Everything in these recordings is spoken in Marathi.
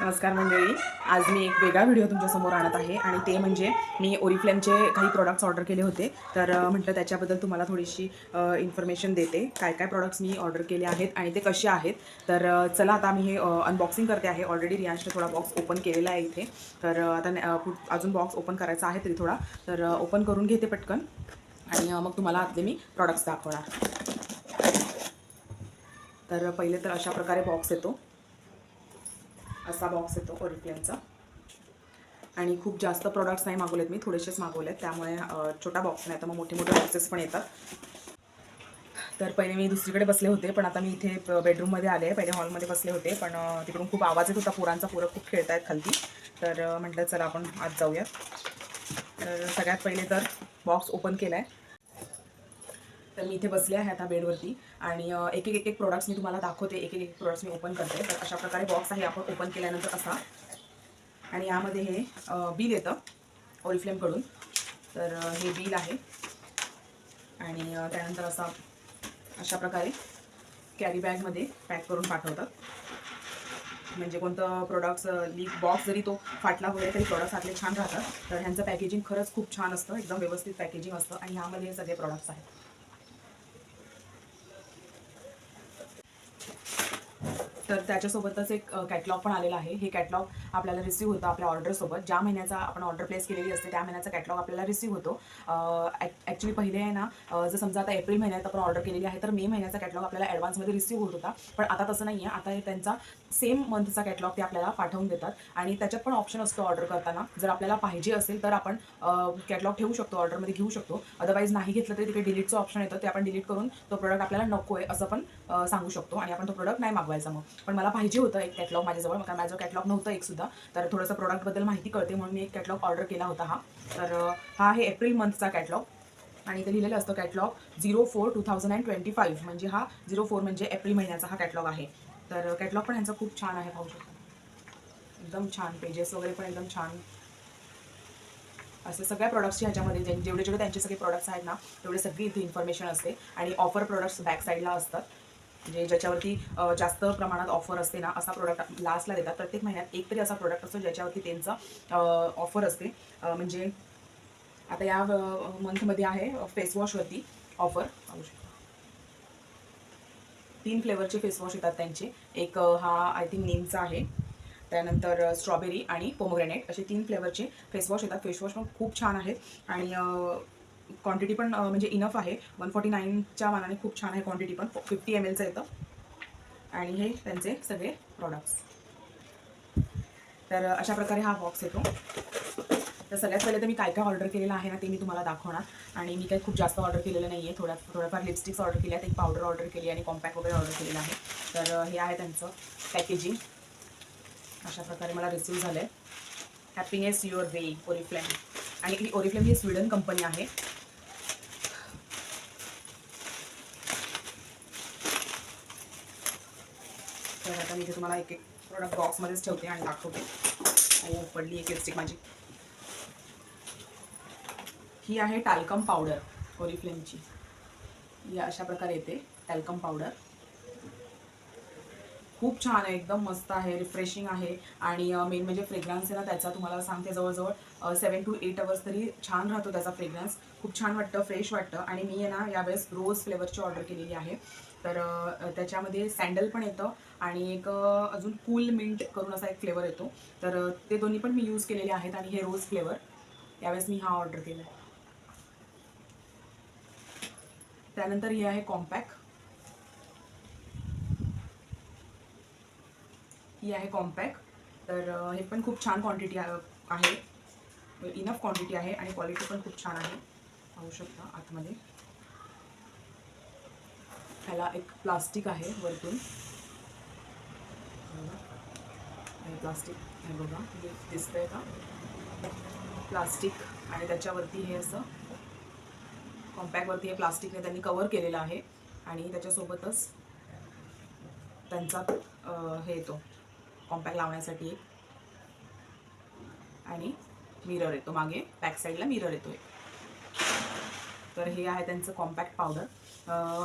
नमस्कार मंडळी आज मी एक वेगळा व्हिडिओ तुमच्यासमोर आणत आहे आणि ते म्हणजे मी ओरिफ्लेमचे काही प्रॉडक्ट्स ऑर्डर केले होते. तर म्हटलं त्याच्याबद्दल तुम्हाला थोडीशी इन्फॉर्मेशन देते. काय काय प्रोडक्ट्स मी ऑर्डर केले आहेत आणि ते कसे आहेत. तर चला आता मी हे अनबॉक्सिंग करते आहे. ऑलरेडी रियांशने थोडा बॉक्स ओपन केलेला आहे इथे. तर आता न- अजून बॉक्स ओपन करायचा आहे तरी थोडा. तर ओपन करून घेते पटकन. आणि मग तुम्हाला आतले मी प्रॉडक्ट्स दाखवणार. तर पहिले तर अशा प्रकारे बॉक्स येतो. असा बॉक्स येतो ओरिफ्लेमचा आणि खूप जास्त प्रॉडक्ट्स नाही मागवलेत मी थोडेसेच मागवलेत. त्यामुळे छोटा बॉक्स नाही तर मग मोठे मोठे बॉक्सेस पण येतात. तर पहिले मी दुसरीकडे बसले होते पण आता मी इथे बेडरूममध्ये आले. पहिले हॉलमध्ये बसले होते पण तिकडून खूप आवाज येत होता. पोरांचा पोरं खूप खेळतायत खालती. तर म्हटलं चला आपण आज जाऊयात तर सगळ्यात पहिले तर बॉक्स ओपन केला आहे तर मी इथे बसले आहे आता बेडवरती आणि एक एक एक एक प्रोडक्ट्स मी तुम्हाला दाखवते एक एक एक प्रोडक्ट्स मी ओपन करते. तर अशा प्रकारे बॉक्स आहे आपण ओपन केल्यानंतर असा. आणि यामध्ये हे बिल येतं ओलफ्लेमकडून तर हे बिल आहे. आणि त्यानंतर असा अशा प्रकारे कॅरी बॅगमध्ये पॅक करून पाठवतात. म्हणजे कोणतं प्रोडक्ट्स लीक बॉक्स जरी तो फाटला वगैरे तरी प्रोडक्ट्स आपले छान राहतात. तर ह्यांचं पॅकेजिंग खरंच खूप छान असतं. एकदम व्यवस्थित पॅकेजिंग असतं. आणि ह्यामध्ये हे सगळे प्रोडक्ट्स आहेत. तर त्याच्यासोबतच एक कॅटलॉग पण आलेला आहे. हे कॅटलॉग आपल्याला रिसीव्ह होतं आपल्या ऑर्डरसोबत ज्या महिन्याचा आपण ऑर्डर प्लेस केलेली असते त्या महिन्याचा कॅटलॉग आपल्याला रिसीव्ह होतो. ॲक्च्युली पहिले आहे ना जर समजा आता एप्रिल महिन्यात आपण ऑर्डर केलेली आहे तर मे महिन्याचा कॅटलॉग आपल्याला ॲडव्हान्समध्ये रिसीव्ह होत होता. पण आता तसं नाही आहे आता हे त्यांचा सेम मंथचा कॅटलॉग ते आपल्याला पाठवून देतात. आणि त्याच्यात पण ऑप्शन असतो ऑर्डर करताना. जर आपल्याला पाहिजे असेल तर आपण कॅटलॉग ठेवू शकतो ऑर्डरमध्ये घेऊ शकतो. अदरवाईज नाही घेतलं तरी तिकडे डिलीटचं ऑप्शन येतं. ते आपण डिलीट करून तो प्रोडक्ट आपल्याला नको आहे असं पण सांगू शकतो. आणि आपण तो प्रोडक्ट नाही मागवायचा मग. पण मला पाहिजे होतं एक कॅटलॉग माझ्याजवळ कारण माझं कॅटलॉग नव्हतं एक सुद्धा. तर थोडंसं प्रोडक्टबद्दल माहिती कळते म्हणून मी एक कॅटलॉग ऑर्डर केला होता हा. तर हा आहे एप्रिल मंथचा कॅटलॉग आणि ते लिहिलेलं असतं catalogue zero four two thousand and twenty five म्हणजे हा झिरो फोर म्हणजे एप्रिल महिन्याचा हा कॅटलॉग आहे. तर कॅटलॉग पण ह्यांचा खूप छान आहे पाहू शकता. एकदम छान पेजेस वगैरे पण एकदम छान. असे सगळ्या प्रोडक्ट्सची ह्याच्यामध्ये जेवढे जेवढे त्यांचे सगळे प्रोडक्ट्स आहेत ना तेवढे सगळी इथे इन्फॉर्मेशन असते. आणि ऑफर प्रोडक्ट्स बॅक साईडला असतात. म्हणजे ज्याच्यावरती जास्त प्रमाणात ऑफर असते ना असा प्रोडक्ट लास्टला देतात. प्रत्येक महिन्यात एक तरी असा प्रोडक्ट असतो ज्याच्यावरती त्यांचा ऑफर असते. म्हणजे आता या मंथमध्ये आहे फेसवॉशवरती ऑफर तीन फ्लेवरचे फेसवॉश येतात त्यांचे. एक हा आय थिंक नीमचा आहे. त्यानंतर स्ट्रॉबेरी आणि पोमोग्रेनेट असे तीन फ्लेवरचे फेसवॉश येतात. फेसवॉश पण खूप छान आहेत. आणि क्वांटिटी पण म्हणजे इनफ आहे. वन फोर्टी नाईनच्या मानाने खूप छान आहे क्वांटिटी पण. फिफ्टी एम एलचं येतं. आणि हे त्यांचे सगळे प्रॉडक्ट्स तर अशा प्रकारे हा बॉक्स येतो. तर सगळ्यात पहिले तर मी काय काय ऑर्डर केलेलं आहे ना ते मी तुम्हाला दाखवणार. आणि मी काही खूप जास्त ऑर्डर केलेलं नाही आहे थोड्या थोड्याफार लिपस्टिक्स ऑर्डर केल्या आहेत. एक पावडर ऑर्डर केली आणि कॉम्पॅक्ट वगैरे ऑर्डर केलेलं आहे. तर हे आहे त्यांचं पॅकेजिंग अशा प्रकारे मला रिसीव्ह झालं आहे हॅपीनेस युअर वे ओरिफ्लेम आणि ही ओरिफ्लेम ही स्वीडन कंपनी आहे. तर आता मी इथे तुम्हाला एक एक प्रोडक्ट बॉक्समध्येच ठेवते आणि दाखवते. हो पडली एक लिपस्टिक माझी. ही आहे टॅल्कम पावडर ओरिफ्लेमची ही अशा प्रकारे येते टॅल्कम पावडर खूप छान आहे एकदम मस्त आहे रिफ्रेशिंग आहे. आणि मेन म्हणजे फ्रेग्रन्स आहे ना त्याचा तुम्हाला सांगते जवळजवळ सेवन टू एट अवर्स तरी छान राहतो त्याचा फ्रेग्रन्स खूप छान वाटतं फ्रेश वाटतं. आणि मी आहे ना यावेळेस रोज फ्लेवरची ऑर्डर केलेली आहे. तर त्याच्यामध्ये सँडल पण येतं आणि एक अजून कूल मिंट करून असा एक फ्लेवर येतो. तर ते दोन्ही पण मी यूज केलेले आहेत आणि हे रोज फ्लेवर त्यावेळेस मी हा ऑर्डर केला आहे त्यानंतर हे आहे कॉम्पॅक ही आहे कॉम्पॅक तर हे पण खूप छान क्वांटिटी आहे. इनफ क्वांटिटी आहे आणि क्वालिटी पण खूप छान आहे. पाहू शकता आतमध्ये. ह्याला एक प्लास्टिक आहे वरतून. प्लास्टिक हे बघा हे दिसतंय का? प्लास्टिक आणि त्याच्यावरती हे असं कॉम्पॅक्टवरती हे प्लास्टिकने त्यांनी कवर केलेलं आहे आणि त्याच्यासोबतच त्यांचा हे येतो कॉम्पॅक्ट लावण्यासाठी एक. आणि मिरर येतो मागे बॅक साईडला मिरर येतो एक. तर हे आहे त्यांचं कॉम्पॅक्ट पावडर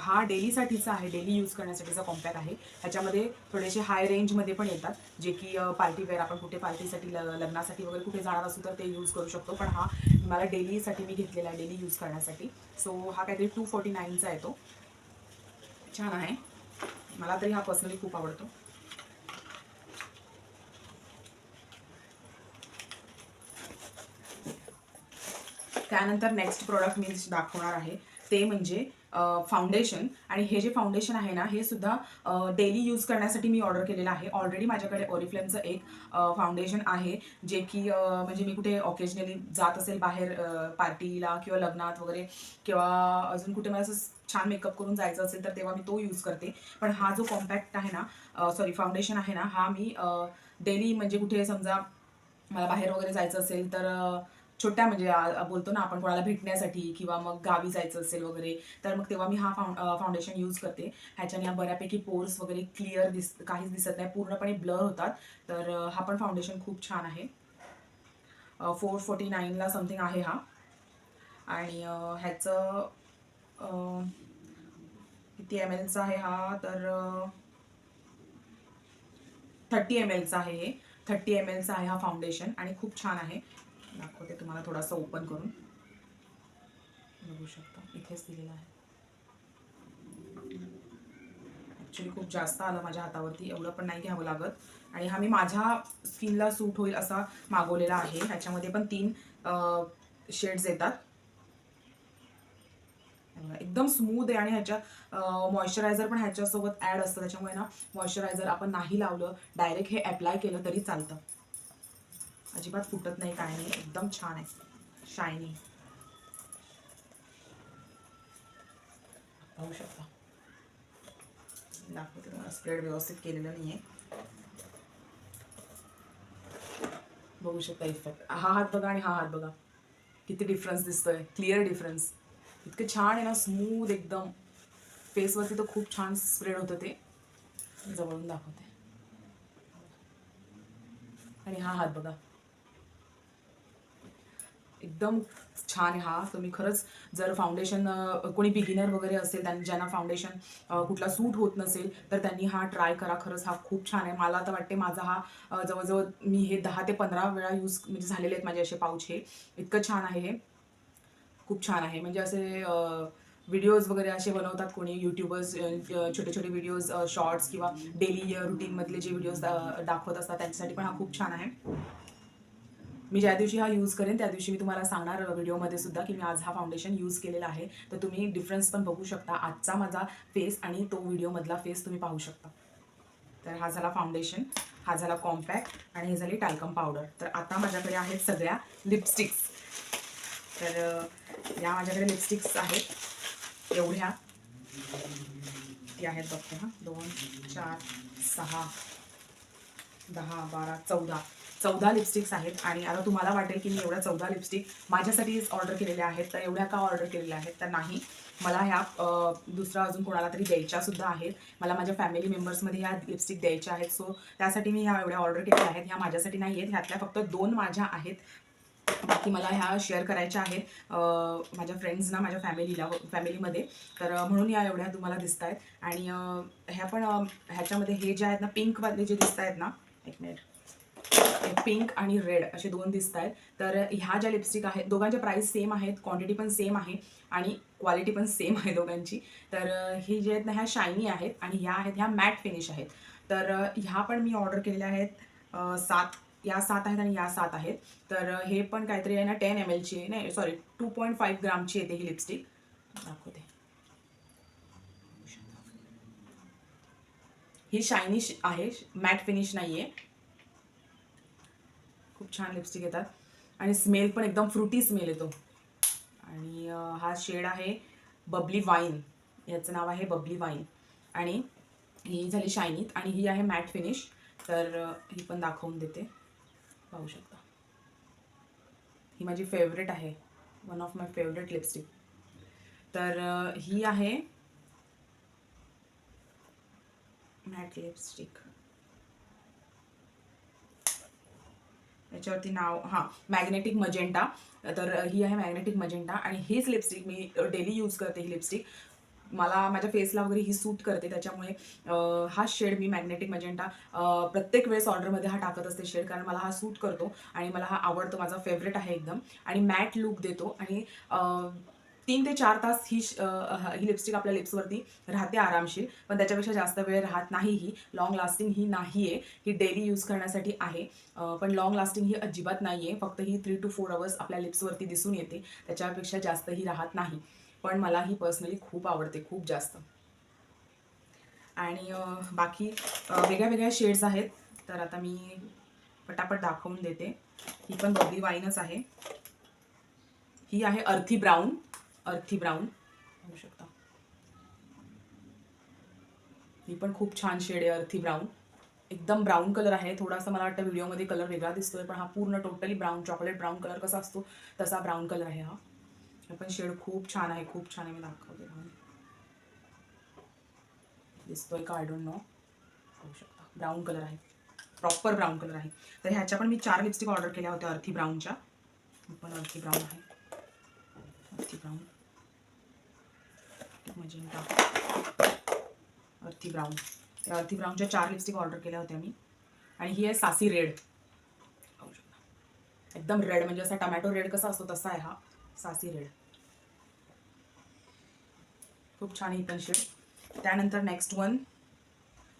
हा डेलीसाठीचा आहे डेली यूज करण्यासाठीचा कॉम्पॅक्ट आहे. ह्याच्यामध्ये थोडेसे हाय रेंजमध्ये पण येतात जे की पार्टी वेअर आपण कुठे पार्टीसाठी ल लग्नासाठी वगैरे कुठे जाणार असू तर ते यूज करू शकतो. पण हा मला डेलीसाठी मी घेतलेला आहे डेली यूज करण्यासाठी. सो हा काहीतरी टू फोर्टी नाईनचा आहे तो. छान आहे. मला तरी हा पर्सनली खूप आवडतो. त्यानंतर नेक्स्ट प्रोडक्ट मी दाखवणार आहे ते म्हणजे फाउंडेशन आणि हे जे फाउंडेशन आहे ना हे सुद्धा डेली यूज करण्यासाठी मी ऑर्डर केलेलं आहे. ऑलरेडी माझ्याकडे ओरिफ्लेमचं एक फाउंडेशन आहे जे की म्हणजे मी कुठे ऑकेजनली जात असेल बाहेर पार्टीला किंवा लग्नात वगैरे किंवा अजून कुठे मला असं छान मेकअप करून जायचं असेल तर तेव्हा मी तो यूज करते. पण हा जो कॉम्पॅक्ट आहे ना सॉरी फाउंडेशन आहे ना हा मी डेली म्हणजे कुठे समजा मला बाहेर वगैरे जायचं असेल तर छोट्या म्हणजे बोलतो ना आपण कोणाला भेटण्यासाठी किंवा मग गावी जायचं असेल वगैरे तर मग तेव्हा मी हा फाउंडेशन यूज करते. ह्याच्याने या बऱ्यापैकी पोर्स वगैरे क्लिअर दिस काहीच दिसत नाही. पूर्णपणे ब्लर होतात. तर हा पण फाउंडेशन खूप छान आहे. फोर फोर्टी नाईनला समथिंग आहे हा. आणि ह्याचं किती एम एलचा आहे हा? तर थर्टी एम एलचा आहे हे. थर्टी एम एलचा आहे हा फाउंडेशन आणि खूप छान आहे. दाखवते. तुम्हाला थोडासा ओपन करून. बघू शकता. इथेच दिलेला आहे. ॲक्च्युली खूप जास्त आलं माझ्या हातावरती. एवढं पण नाही घ्यावं लागत. आणि हा मी माझ्या स्किनला सूट होईल असा मागवलेला आहे. ह्याच्यामध्ये पण तीन शेड्स येतात. एकदम स्मूथ आहे. आणि ह्याच्या मॉइश्चरायझर पण ह्याच्यासोबत ॲड असतं. त्याच्यामुळे ना मॉइश्चरायझर आपण नाही लावलं. डायरेक्ट हे अप्लाय केलं तरी चालतं. अजिबात फुटत नाही काय नाही. एकदम छान आहे. शायनी पाहू शकता. दाखवते तुम्हाला. स्प्रेड व्यवस्थित केलेलं नाही आहे बघू शकता इफ़ेक्ट हा हात बघा आणि हा हात बघा. किती डिफरन्स दिसतोय. क्लिअर डिफरन्स इतकं छान आहे ना स्मूथ एकदम. फेसवरती तर खूप छान स्प्रेड होतं ते. जवळून दाखवते. आणि हा हात बघा. एकदम छान आहे हा. तुम्ही खरंच जर फाउंडेशन कोणी बिगिनर वगैरे असेल त्यांनी ज्यांना फाउंडेशन कुठला सूट होत नसेल तर त्यांनी हा ट्राय करा. खरंच हा खूप छान आहे. मला तर वाटते माझा हा जवळजवळ मी हे दहा ते पंधरा वेळा यूज म्हणजे झालेले आहेत माझे असे पाऊच हे. इतकं छान आहे हे. खूप छान आहे. म्हणजे असे व्हिडिओज वगैरे असे बनवतात कोणी युट्यूबर्स छोटे छोटे व्हिडिओज शॉर्ट्स किंवा डेली रुटीनमधले जे व्हिडिओज दाखवत असतात त्यांच्यासाठी पण हा खूप छान आहे. मी ज्या दिवशी हा यूज करेन त्या दिवशी मी तुम्हाला सांगणार व्हिडिओमध्ये सुद्धा की मी आज हा फाउंडेशन यूज केलेला आहे. तर तुम्ही डिफरन्स पण बघू शकता. आजचा माझा फेस आणि तो व्हिडिओमधला फेस तुम्ही पाहू शकता. तर हा झाला फाउंडेशन हा झाला कॉम्पॅक्ट आणि हे झाली टॅल्कम पावडर तर आता माझ्याकडे आहेत सगळ्या लिपस्टिक्स तर या माझ्याकडे लिपस्टिक्स आहेत. एवढ्या. ती आहेत बघते हां दोन चार सहा दहा बारा चौदा. चौदा लिपस्टिक्स आहेत आणि आता तुम्हाला वाटेल की मी एवढ्या चौदा लिपस्टिक माझ्यासाठीच ऑर्डर केलेल्या आहेत. तर एवढ्या का ऑर्डर केलेल्या आहेत? तर नाही. मला ह्या दुसरा अजून कोणाला तरी द्यायच्या सुद्धा आहेत. मला माझ्या फॅमिली मेंबर्समध्ये ह्या लिपस्टिक द्यायच्या आहेत. सो त्यासाठी मी ह्या एवढ्या ऑर्डर केलेल्या आहेत. ह्या माझ्यासाठी नाही आहेत. ह्यातल्या फक्त दोन माझ्या आहेत. बाकी मला ह्या शेअर करायच्या आहेत माझ्या फ्रेंड्सना माझ्या फॅमिलीला फॅमिलीमध्ये तर म्हणून या एवढ्या तुम्हाला दिसत आहेत आणि ह्या पण ह्याच्यामध्ये हे जे आहेत ना पिंकवाले जे दिसत आहेत ना एक मिनिट पिंक आणि रेड असे दोन दिसत आहेत तर ह्या ज्या लिपस्टिक आहेत दोघांच्या प्राईस सेम आहेत क्वांटिटी पण सेम आहे आणि क्वालिटी पण सेम आहे दोघांची. तर ही हे जे आहेत ना ह्या शायनी आहेत आणि ह्या आहेत ह्या मॅट फिनिश आहेत. तर ह्या पण मी ऑर्डर केलेल्या आहेत सात या सात आहेत आणि या सात आहेत. तर हे पण काहीतरी आहे ना टेन एम एलची आहे नाही सॉरी टू पॉईंट फाईव्ह ग्रामची येते ही लिपस्टिक दाखवते. ही शायनी आहे मॅट फिनिश नाही आहे खूप छान लिपस्टिक येतात. आणि स्मेल पण एकदम फ्रुटी स्मेल येतो. आणि हा शेड आहे बबली वाईन याचं नाव आहे बबली वाईन आणि ही झाली शायनीत आणि ही आहे मॅट फिनिश तर ही पण दाखवून देते. पाहू शकता. ही माझी फेवरेट आहे. One of my favourite lipstick तर ही आहे मॅट लिपस्टिक याच्यावरती नाव हां मॅग्नेटिक मजेंटा तर ही आहे मॅग्नेटिक मजेंटा आणि हीच लिपस्टिक मी डेली यूज करते ही लिपस्टिक मला माझ्या फेसला वगैरे ही सूट करते त्याच्यामुळे हा शेड मी मॅग्नेटिक मजेंटा प्रत्येक वेळेस ऑर्डरमध्ये हा टाकत असते शेड कारण मला हा सूट करतो आणि मला हा आवडतो माझा फेवरेट आहे एकदम. आणि मॅट लुक देतो आणि तीन ते चार तास ही श- ही लिपस्टिक आपल्या लिप्सवरती राहते आरामशीर. पण त्याच्यापेक्षा जास्त वेळ राहत नाही ही. लॉंग लास्टिंग ही नाही आहे ही डेली यूज करण्यासाठी आहे. पण लॉंग लास्टिंग ही अजिबात नाही आहे फक्त ही थ्री टू फोर अवर्स आपल्या लिप्सवरती दिसून येते. त्याच्यापेक्षा जास्त ही राहत नाही. पण मला ही पर्सनली खूप आवडते. खूप जास्त. आणि बाकी वेगळ्या वेगळ्या शेड्स आहेत. तर आता मी पटापट दाखवून देते. ही पण बॉडी वाईनच आहे. ही आहे अर्थी ब्राऊन अर्थी ब्राऊन बघू शकता. ही पण खूप छान शेड आहे अर्थी ब्राऊन एकदम ब्राऊन कलर आहे. थोडासा मला वाटतं व्हिडिओमध्ये कलर वेगळा दिसतोय पण हा पूर्ण totally brown chocolate brown colour कसा असतो तसा ब्राऊन कलर आहे हा. हे पण शेड खूप छान आहे खूप छान आहे. मी दाखवते. दिसतोय का? आय डोंट नो बघू शकता. ब्राऊन कलर आहे. प्रॉपर ब्राऊन कलर आहे. तर ह्याच्या पण मी चार लिपस्टिक ऑर्डर केल्या होत्या अर्थी ब्राऊनच्या ही पण अर्थी ब्राऊन आहे. अर्थी ब्राऊन मजिंटा अर्थी ब्राऊन. त्या अर्थी ब्राऊनच्या चार लिपस्टिक ऑर्डर केल्या होत्या मी. आणि ही आहे सासी रेड. एकदम रेड म्हणजे असा टमॅटो रेड कसा असतो तसा आहे हा. सासी रेड. खूप छान आहे ही पण शेड त्यानंतर नेक्स्ट वन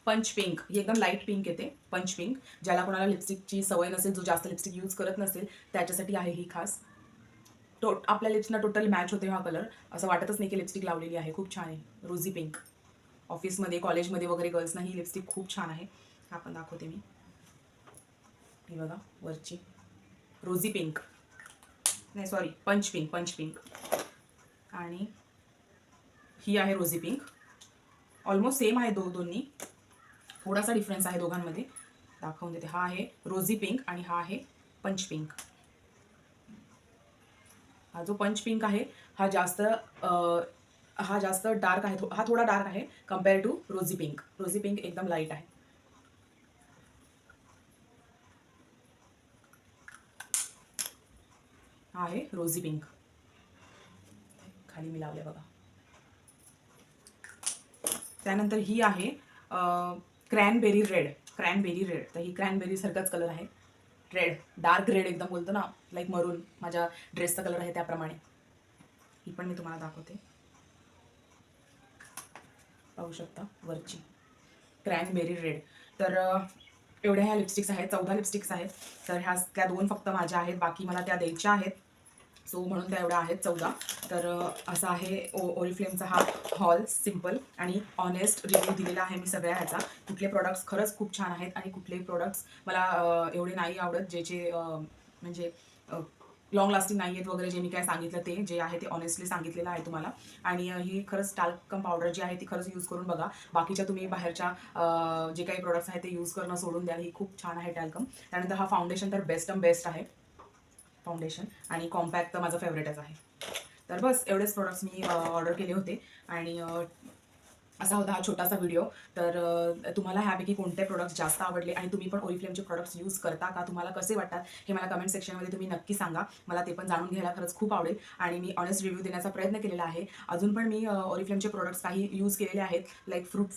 पंच पिंक ही एकदम लाइट पिंक येते पंच पिंक ज्याला कोणाला लिपस्टिकची सवय नसेल जो जास्त लिपस्टिक यूज करत नसेल त्याच्यासाठी आहे ही खास. टो आपल्या लिप्सना टोटल मॅच होते हा कलर असं वाटतच नाही की लिपस्टिक लावलेली आहे. खूप छान आहे. रोझी पिंक ऑफिसमध्ये कॉलेजमध्ये वगैरे गर्ल्सना ही लिपस्टिक खूप छान आहे. हा पण दाखवते मी. हे बघा वरची. रोझी पिंक नाही sorry punch pink punch pink आणि ही आहे रोझी पिंक ऑलमोस्ट सेम आहे दो दोन्ही. थोडासा डिफरन्स आहे दोघांमध्ये. दाखवून देते. हा आहे रोझी पिंक आणि हा आहे पंच पिंक हा जो पंच पिंक आहे हा जास्त हा जास्त डार्क आहे हा थोडा डार्क आहे compare to rosy pink. Rosy pink एकदम लाइट आहे. हा आहे रोझी पिंक. खाली मी लावले बघा. त्यानंतर ही आहे क्रॅनबेरी रेड. Cranberry red. तर ही क्रॅनबेरीसारखाच कलर आहे. रेड डार्क रेड एकदम बोलतो ना. लाईक मरून माझ्या ड्रेसचा कलर आहे त्याप्रमाणे. ही पण मी तुम्हाला दाखवते. पाहू शकता वरची. क्रॅनबेरी रेड तर एवढ्या ह्या लिपस्टिक्स आहेत. चौदा लिपस्टिक्स आहेत. तर ह्या त्या दोन फक्त माझ्या आहेत. बाकी मला त्या द्यायच्या आहेत. सो म्हणून त्या एवढ्या आहेत चौदा. तर असा आहे ओ ओरिफ्लेमचा हा हॉल सिंपल आणि ऑनेस्ट रिव्ह्यू दिलेला आहे मी सगळ्या ह्याचा. कुठले प्रॉडक्ट्स खरंच खूप छान आहेत आणि कुठलेही प्रॉडक्ट्स मला एवढे नाही आवडत जे जे म्हणजे लॉंग लास्टिंग नाही आहेत वगैरे जे मी काय सांगितलं ते जे आहे ते ऑनेस्टली सांगितलेलं आहे तुम्हाला. आणि ही खरंच टाल्कम पावडर जी आहे ती खरंच यूज करून बघा. बाकीच्या तुम्ही बाहेरच्या जे काही प्रोडक्ट्स आहेत ते यूज करणं सोडून द्याल ही खूप छान आहे टॅल्कम त्यानंतर हा फाउंडेशन तर बेस्ट बेस्ट आहे. फाउंडेशन आणि कॉम्पॅक्ट तर माझं फेवरेटच आहे. तर बस एवढेच प्रोडक्ट्स मी ऑर्डर केले होते. आणि असा होता हा छोटासा व्हिडिओ तर तुम्हाला ह्यापैकी कोणते प्रोडक्ट्स जास्त आवडले आणि तुम्ही पण ओरिफ्लेमचे प्रोडक्ट्स यूज करता का? तुम्हाला कसे वाटतात? हे मला कमेंट सेक्शनमध्ये तुम्ही नक्की सांगा. मला ते पण जाणून घ्यायला खरंच खूप आवडेल. आणि मी ऑनेस्ट रिव्ह्यू देण्याचा प्रयत्न केलेला आहे. अजून पण मी ओरिफ्लेमचे प्रोडक्ट्स काही यूज केलेले आहेत. लाईक फ्रूट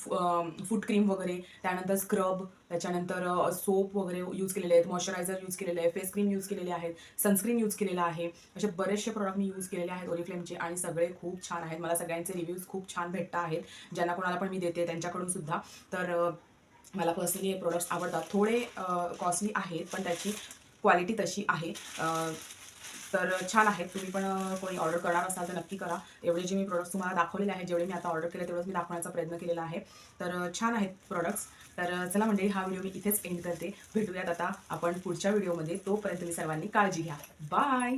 फूड क्रीम वगैरे त्यानंतर स्क्रब त्याच्यानंतर सोप वगैरे यूज केलेले आहेत मॉइश्चरायझर यूज केलेले आहे फेस क्रीम यूज केलेले आहेत सनस्क्रीन यूज केलेलं आहे. असे बरेचसे प्रोडक्ट मी यूज केलेले आहेत ओरिफ्लेमचे आणि सगळे खूप छान आहेत. मला सगळ्यांचे रिव्ह्यूज खूप छान भेटता आहेत. ज्यांना कोणाला पण मी देते त्यांच्याकडून सुद्धा. तर मला पर्सनली हे प्रोडक्ट्स आवडतात. थोडे कॉस्टली आहेत पण त्याची क्वालिटी तशी आहे. तर छान आहेत तुम्ही पण कोणी ऑर्डर करणार असाल तर नक्की करा. एवढे जे मी प्रोडक्ट्स तुम्हाला दाखवलेले आहेत जेवढे मी आता ऑर्डर केले तेवढंच मी दाखवण्याचा प्रयत्न केलेला आहे. तर छान आहेत प्रोडक्ट्स तर चला म्हणजे हा व्हिडिओ मी इथेच एंड करते. भेटूयात आता आपण पुढच्या व्हिडिओमध्ये तोपर्यंत तुम्ही सर्वांनी काळजी घ्या. बाय